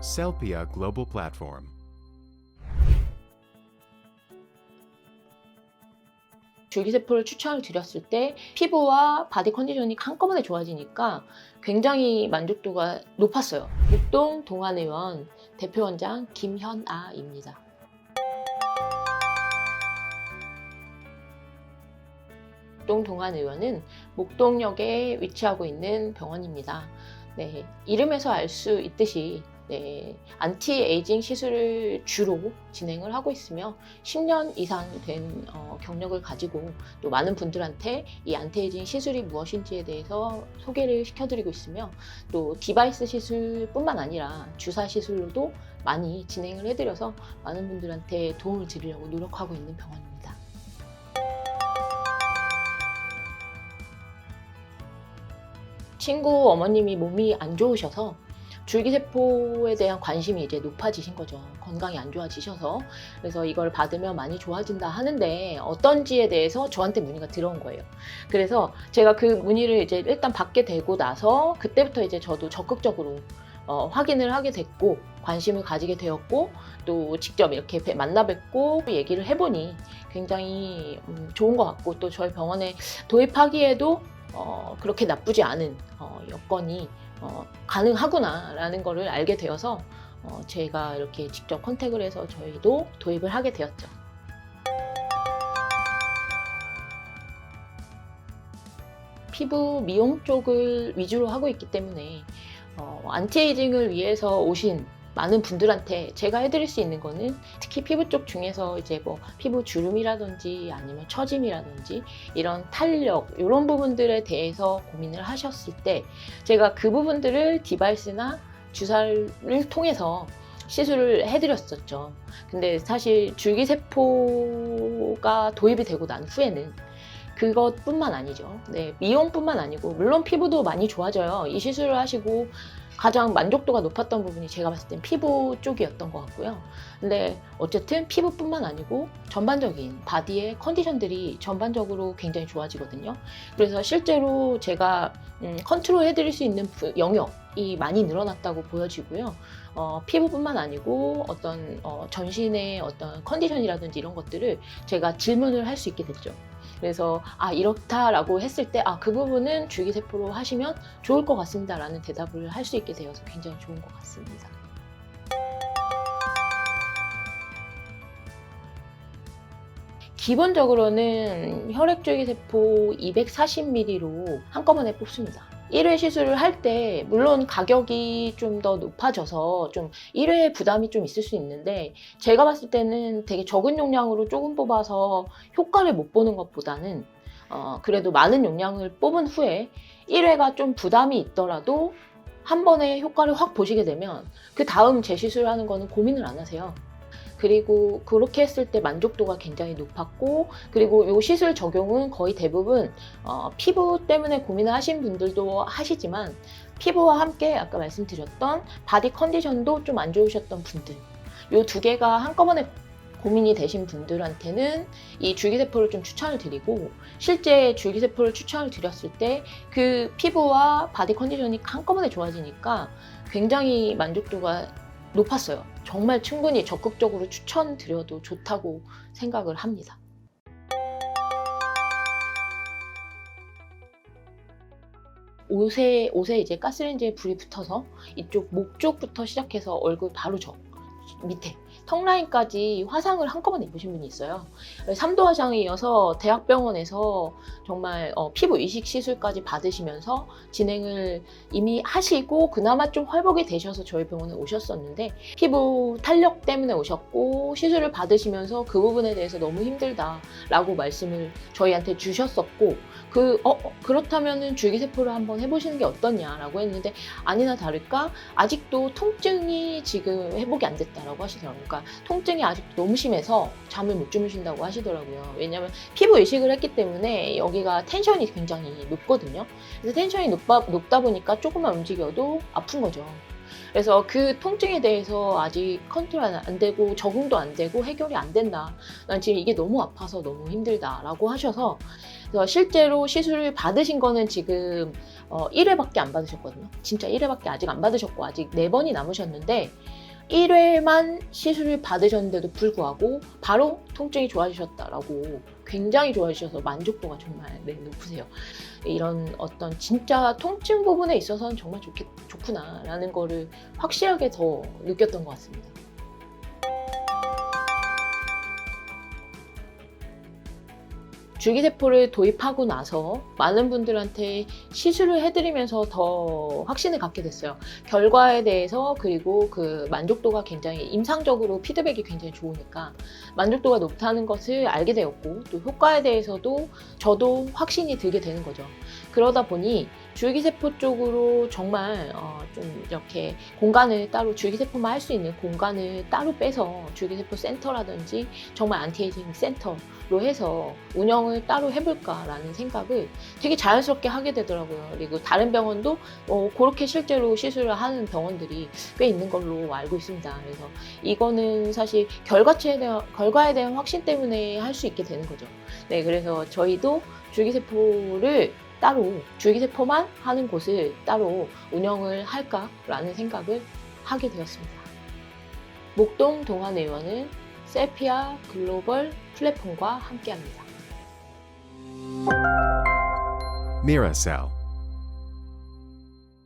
Celpia Global Platform. 줄기세포를 추천을 드렸을 때 피부와 바디 컨디션이 한꺼번에 좋아지니까 굉장히 만족도가 높았어요. 목동 동안의원 대표원장 김현아입니다. 목동 동안의원은 목동역에 위치하고 있는 병원입니다. 네, 이름에서 알 수 있듯이 네, 안티에이징 시술을 주로 진행을 하고 있으며 10년 이상 된 어, 경력을 가지고 또 많은 분들한테 이 안티에이징 시술이 무엇인지에 대해서 소개를 시켜드리고 있으며 또 디바이스 시술뿐만 아니라 주사 시술로도 많이 진행을 해드려서 많은 분들한테 도움을 드리려고 노력하고 있는 병원입니다. 친구 어머님이 몸이 안 좋으셔서 줄기세포에 대한 관심이 이제 높아지신 거죠. 건강이 안 좋아지셔서. 그래서 이걸 받으면 많이 좋아진다 하는데 어떤지에 대해서 저한테 문의가 들어온 거예요. 그래서 제가 그 문의를 이제 일단 받게 되고 나서 그때부터 이제 저도 적극적으로 어, 확인을 하게 됐고 관심을 가지게 되었고 또 직접 이렇게 뵈- 만나 뵙고 얘기를 해보니 굉장히 음, 좋은 것 같고 또 저희 병원에 도입하기에도 어, 그렇게 나쁘지 않은 어, 여건이 어, 가능하구나라는 거를 알게 되어서 어, 제가 이렇게 직접 컨택을 해서 저희도 도입을 하게 되었죠. 피부 미용 쪽을 위주로 하고 있기 때문에 어, 안티에이징을 위해서 오신 많은 분들한테 제가 해드릴 수 있는 거는 특히 피부 쪽 중에서 이제 뭐 피부 주름이라든지 아니면 처짐이라든지 이런 탄력 이런 부분들에 대해서 고민을 하셨을 때 제가 그 부분들을 디바이스나 주사를 통해서 시술을 해드렸었죠. 근데 사실 줄기세포가 도입이 되고 난 후에는 그것뿐만 아니죠. 네, 미용뿐만 아니고 물론 피부도 많이 좋아져요. 이 시술을 하시고 가장 만족도가 높았던 부분이 제가 봤을 땐 피부 쪽이었던 것 같고요. 근데 어쨌든 피부뿐만 아니고 전반적인 바디의 컨디션들이 전반적으로 굉장히 좋아지거든요. 그래서 실제로 제가 음, 컨트롤 해드릴 수 있는 부- 영역이 많이 늘어났다고 보여지고요. 어, 피부뿐만 아니고 어떤 어, 전신의 어떤 컨디션이라든지 이런 것들을 제가 질문을 할 수 있게 됐죠. 그래서 아 이렇다라고 했을 때 아 그 부분은 줄기세포로 하시면 좋을 것 같습니다라는 대답을 할 수 있게 되어서 굉장히 좋은 것 같습니다. 기본적으로는 혈액줄기세포 240ml로 한꺼번에 뽑습니다. 1회 시술을 할 때 물론 가격이 좀 더 높아져서 좀 1회 부담이 좀 있을 수 있는데 제가 봤을 때는 되게 적은 용량으로 조금 뽑아서 효과를 못 보는 것보다는 어, 그래도 많은 용량을 뽑은 후에 1회가 좀 부담이 있더라도 한 번에 효과를 확 보시게 되면 그 다음 재시술하는 거는 고민을 안 하세요. 그리고 그렇게 했을 때 만족도가 굉장히 높았고 그리고 이 시술 적용은 거의 대부분 어, 피부 때문에 고민을 하신 분들도 하시지만 피부와 함께 아까 말씀드렸던 바디 컨디션도 좀 안 좋으셨던 분들 이 두 개가 한꺼번에 고민이 되신 분들한테는 이 줄기세포를 좀 추천을 드리고 실제 줄기세포를 추천을 드렸을 때 그 피부와 바디 컨디션이 한꺼번에 좋아지니까 굉장히 만족도가 높았어요. 정말 충분히 적극적으로 추천드려도 좋다고 생각을 합니다. 옷에 옷에 이제 가스레인지에 불이 붙어서 이쪽 목 쪽부터 시작해서 얼굴 바로 저 밑에 턱 라인까지 화상을 한꺼번에 입으신 분이 있어요. 3도 화상이어서 대학병원에서 정말 어, 피부 이식 시술까지 받으시면서 진행을 이미 하시고 그나마 좀 회복이 되셔서 저희 병원에 오셨었는데 피부 탄력 때문에 오셨고 시술을 받으시면서 그 부분에 대해서 너무 힘들다라고 말씀을 저희한테 주셨었고 그 어, 어, 그렇다면은 줄기세포를 한번 해보시는 게 어떠냐라고 했는데 아니나 다를까 아직도 통증이 지금 회복이 안 됐다라고 하시더라고요. 그러니까 통증이 아직도 너무 심해서 잠을 못 주무신다고 하시더라고요. 왜냐하면 피부 이식을 했기 때문에 여기가 텐션이 굉장히 높거든요. 그래서 텐션이 높다, 높다 보니까 조금만 움직여도 아픈 거죠. 그래서 그 통증에 대해서 아직 컨트롤 안 되고 적응도 안 되고 해결이 안 된다. 난 지금 이게 너무 아파서 너무 힘들다라고 하셔서 실제로 시술을 받으신 거는 지금 어, 1회밖에 안 받으셨거든요. 진짜 1회밖에 아직 안 받으셨고 아직 4번이 남으셨는데 1회만 시술을 받으셨는데도 불구하고 바로 통증이 좋아지셨다라고 굉장히 좋아지셔서 만족도가 정말 네, 높으세요. 이런 어떤 진짜 통증 부분에 있어서는 정말 좋겠, 좋구나라는 거를 확실하게 더 느꼈던 것 같습니다. 줄기세포를 도입하고 나서 많은 분들한테 시술을 해드리면서 더 확신을 갖게 됐어요. 결과에 대해서 그리고 그 만족도가 굉장히 임상적으로 피드백이 굉장히 좋으니까 만족도가 높다는 것을 알게 되었고 또 효과에 대해서도 저도 확신이 들게 되는 거죠. 그러다 보니 줄기세포 쪽으로 정말 어, 좀 이렇게 공간을 따로 줄기세포만 할 수 있는 공간을 따로 빼서 줄기세포 센터라든지 정말 안티에이징 센터로 해서 운영 을 따로 해볼까라는 생각을 되게 자연스럽게 하게 되더라고요. 그리고 다른 병원도 어, 그렇게 실제로 시술을 하는 병원들이 꽤 있는 걸로 알고 있습니다. 그래서 이거는 사실 결과치에 대한 결과에 대한 확신 때문에 할 수 있게 되는 거죠. 네, 그래서 저희도 줄기세포를 따로 줄기세포만 하는 곳을 따로 운영을 할까라는 생각을 하게 되었습니다. 목동 동안의원은 셀피아 글로벌 플랫폼과 함께합니다. Miracell.